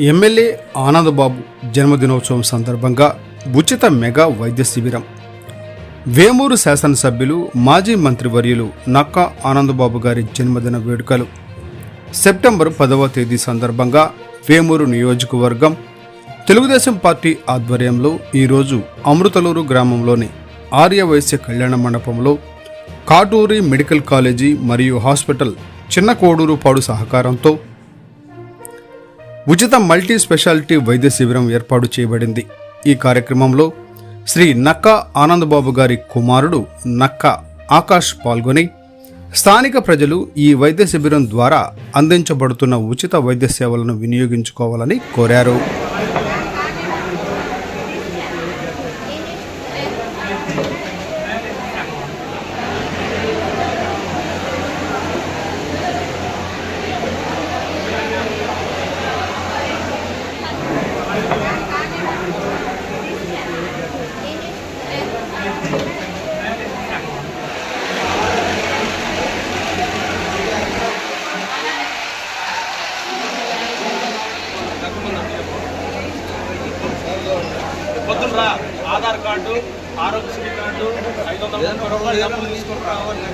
MLA Anandababu జన్మదినోత్సవం సందర్భంగా ఉచిత మెగా వైద్య శిబిరం. వేమూరు శాసనసభ్యులు మాజీ మంత్రివర్యులు నక్కా ఆనందబాబు గారి జన్మదిన వేడుకలు. సెప్టెంబర్ పదవ తేదీ సందర్భంగా వేమూరు నియోజకవర్గం తెలుగుదేశం పార్టీ ఆధ్వర్యంలో ఈరోజు అమృతలూరు గ్రామంలోని ఆర్యవైశ్య కళ్యాణ మండపంలో కాటూరి మెడికల్ కాలేజీ మరియు హాస్పిటల్ చిన్న కోడూరుపాడు సహకారంతో ఉచిత మల్టీ స్పెషాలిటీ వైద్య శిబిరం ఏర్పాటు చేయబడింది. ఈ కార్యక్రమంలో శ్రీ నక్కా ఆనందబాబు గారి కుమారుడు నక్క ఆకాష్ పాల్గొని స్థానిక ప్రజలు ఈ వైద్య శిబిరం ద్వారా అందించబడుతున్న ఉచిత వైద్య సేవలను వినియోగించుకోవాలని కోరారు. పొద్దున్న ఆధార్ కార్డు ఆరోగ్యశ్రీ కార్డు ఐదు వందల డబ్బులు తీసుకొని రావాలి.